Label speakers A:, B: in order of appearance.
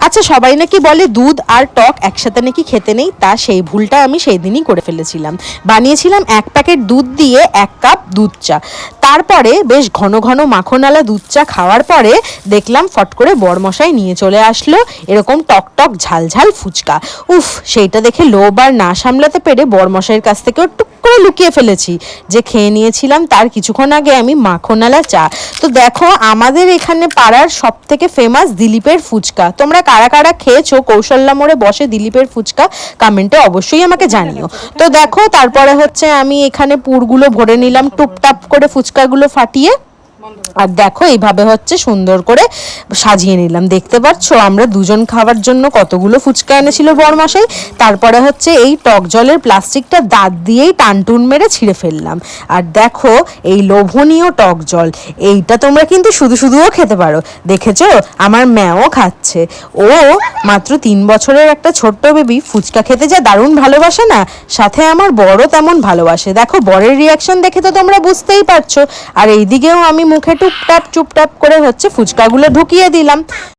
A: আচ্ছা সবাই নাকি বলে দুধ আর টক একসাথে নাকি খেতে নেই? তা সেই ভুলটা আমি সেই দিনই করে ফেলেছিলাম। বানিয়েছিলাম এক প্যাকেট দুধ দিয়ে এক কাপ দুধ চা। তারপরে বেশ ঘন ঘন মাখনালা দুধ চা খাওয়ার পরে দেখলাম ফট করে বরমশাই নিয়ে চলে আসলো। এরকম টক টক ঝাল ঝাল ফুচকা। উফ, সেইটা দেখে লোভ আর না সামলাতে পেরে বরমশাইয়ের কাছ থেকেও টুক করে লুকিয়ে ফেলেছি। যে খেয়ে নিয়েছিলাম তার কিছুক্ষণ আগে আমি মাখনালা চা। তো দেখো, আমাদের এখানে পাড়ার সব থেকে ফেমাস দিলীপের ফুচকা। তোমরা কারা কারা খেয়েছো, কৌশল্যা মোড়ে বসে দিলীপের ফুচকা, কমেন্টে অবশ্যই আমাকে জানিও। তো দেখো, তারপরে হচ্ছে আমি এখানে পুরগুলো ভরে নিলাম, টুপটাপ করে ফুচকাগুলো ফাটিয়ে আর দেখো, এইভাবে হচ্ছে সুন্দর করে সাজিয়ে নিলাম। দেখতে পাচ্ছ, আমরা দুজন খাওয়ার জন্য কতগুলো ফুচকা এনেছিল বরমাসাই তারপরে হচ্ছে এই টক জলের প্লাস্টিকটা দাঁত দিয়েই টানটুন মেরে ছিঁড়ে ফেললাম। আর দেখো, এই লোভনীয় টক জল, এইটা তোমরা কিন্তু শুধু শুধুও খেতে পারো। দেখেছ? আমার ম্যাও খাচ্ছে। ও মাত্র তিন বছরের একটা ছোট্ট বেবি ফুচকা খেতে যা দারুণ ভালোবাসে না? সাথে আমার বড় তেমন ভালোবাসে। দেখো, বরের রিয়াকশন দেখে তো তোমরা বুঝতেই পারছ। আর এইদিকেও আমি মুখে টুপটাপ চুপটাপ করে হচ্ছে ফুচকাগুলো ঢুকিয়ে দিলাম।